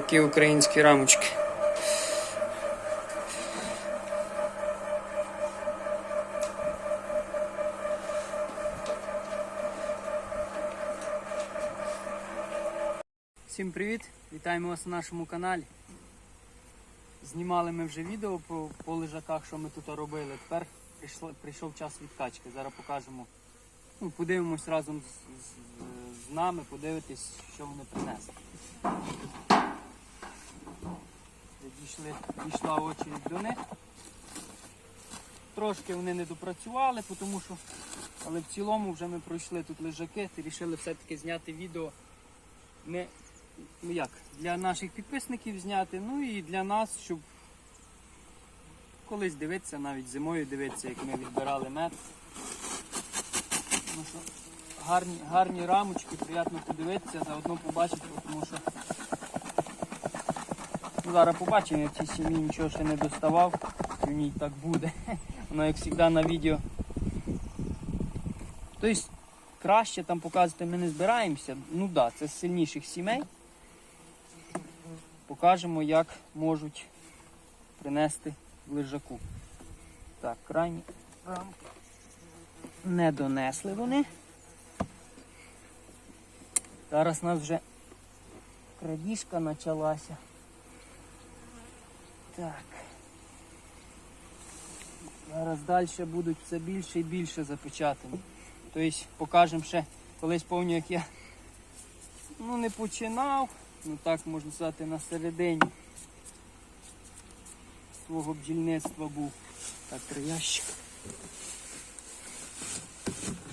Такі українські рамочки. Всім привіт! Вітаємо вас на нашому каналі. Знімали ми вже відео по, по лежаках, що ми тут робили. Тепер прийшло, прийшов час відкачки. Зараз покажемо. Ну, подивимось разом з, з, з нами, подивитись, що вони принесли. Дійшли, дійшла очередь до них. Трошки вони не допрацювали, тому що, але в цілому вже ми пройшли тут лежаки, вирішили все-таки зняти відео не ну як, для наших підписників зняти, ну і для нас, щоб колись дивитися, навіть зимою дивитися, як ми відбирали мед. Тому що гарні, гарні рамочки, приємно подивитися, заодно побачити, тому що ну, зараз побачимо, я в цій сім'ї нічого ще не доставав, в ній так буде. Воно як завжди на відео. Тобто краще там показувати ми не збираємося. Ну так, да, це з сильніших сімей. Покажемо, як можуть принести лежаку. Так, крайні рамки не донесли вони. Зараз у нас вже крадіжка почалася. Так. Зараз далі будуть все більше і більше запечатані. Тобто покажемо ще колись пам'ятаю, як я ну, не починав, ну так можна сказати, на середині свого бджільництва був. Так, три ящик.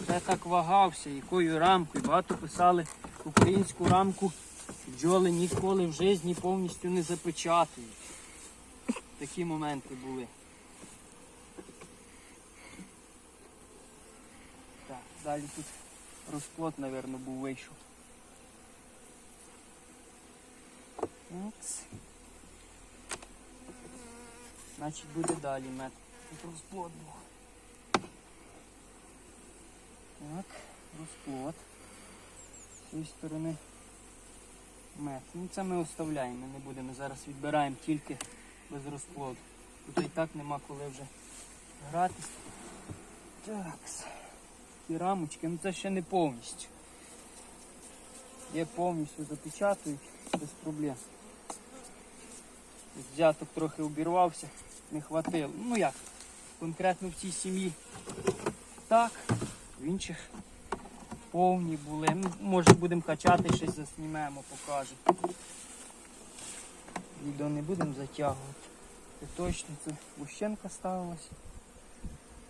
Я так вагався, якою рамкою. Багато писали українську рамку бджоли ніколи в житті повністю не запечатують. Такі моменти були. Так, далі тут розплод, мабуть, був вийшов. Упс. Значить буде далі мед. Тут розплод був. Так, розплод. З цієї сторони мед. Ну це ми оставляємо, не будемо. Зараз відбираємо тільки без розплоду. Тут і так нема коли вже гратись. Так. Такі рамочки, ну це ще не повністю. Є повністю запечатують без проблем. Взяток трохи обірвався, не хватило. Ну як, конкретно в цій сім'ї так, в інших повні були. Може будемо качати, щось заснімемо, покажемо. Відео не будемо затягувати. Точно це гущенка ставилася.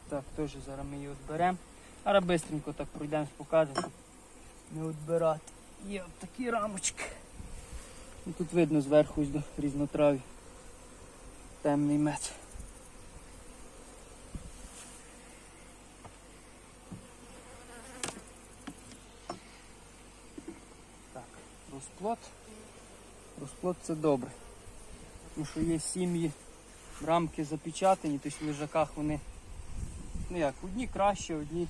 Так, теж зараз ми її відберемо. Зараз швидко так пройдемо, покажемо, не відбирати. Є от такі рамочки. Ну, тут видно зверху ось до різнотраві. Темний мед. Так, розплод. Розплод це добре. Тому що є сім'ї, рамки запечатані, тобто в лежаках вони, ну як, одні краще, одні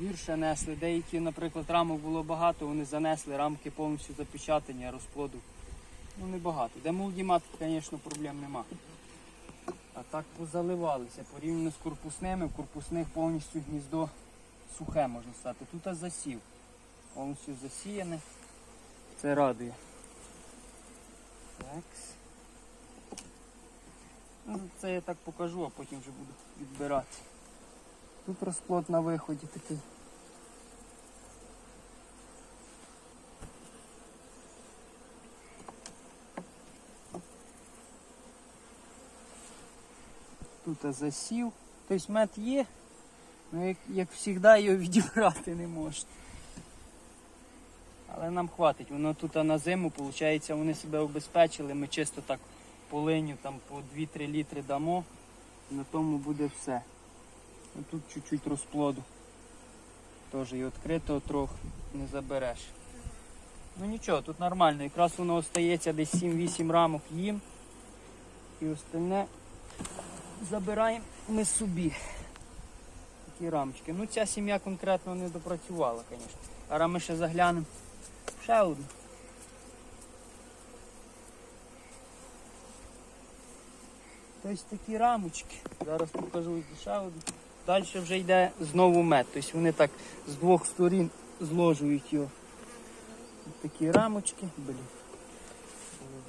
гірше несли. Деякі, наприклад, рамок було багато, вони занесли, рамки повністю запечатані, а розплоду ну, небагато. Де молоді матки, звісно, проблем нема. А так позаливалися. Порівняно з корпусними, в корпусних повністю гніздо сухе, можна сказати. Тут засів. Повністю засіяне. Це радує. Так. Ну, це я так покажу, а потім вже буду відбирати. Тут розплод на виході такий. Тут засів. Тобто мед є, але як, як завжди його відібрати не можна. Але нам хватить. Воно тут на зиму, виходить, вони себе обезпечили. Ми чисто так по линю там по 2-3 літри дамо. На тому буде все. А тут чуть-чуть розплоду. Теж і відкритого трохи не забереш. Ну нічого, тут нормально. Якраз воно остається десь 7-8 рамок їм. І остальне забираємо ми собі. Такі рамочки. Ну ця сім'я конкретно не допрацювала, звісно. Зараз ми ще заглянемо. Ще одну. Тобто такі рамочки. Зараз покажу ще одну. Далі вже йде знову мед. Тобто вони так з двох сторін зложують його. Ось такі рамочки. Блін.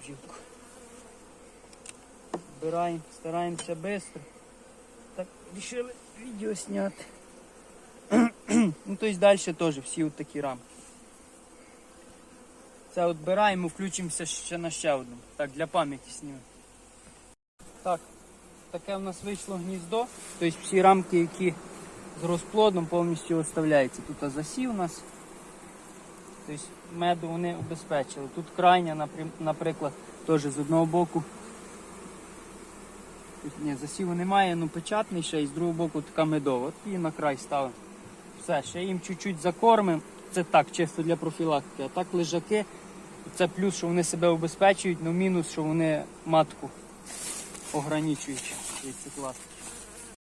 Було. Збираємо, стараємося швидко. Так, вирішили відео зняти. ну, тобто далі теж всі от такі рамки. Це от збираємо, включимося ще на ще одну. Так, для пам'яті знімемо. Так, таке в нас вийшло гніздо. Тобто всі рамки, які з розплодом повністю оставляються. Тут засів у нас. Тобто меду вони обезпечили. Тут крайня, наприклад, теж з одного боку. Ні, засіву немає, ну печатний ще і з другого боку така медова. От її на край ставимо. Все, ще їм чуть-чуть закормимо. Це так, чисто для профілактики. А так лежаки, це плюс, що вони себе обезпечують, але мінус, що вони матку ограничують. ці це класно.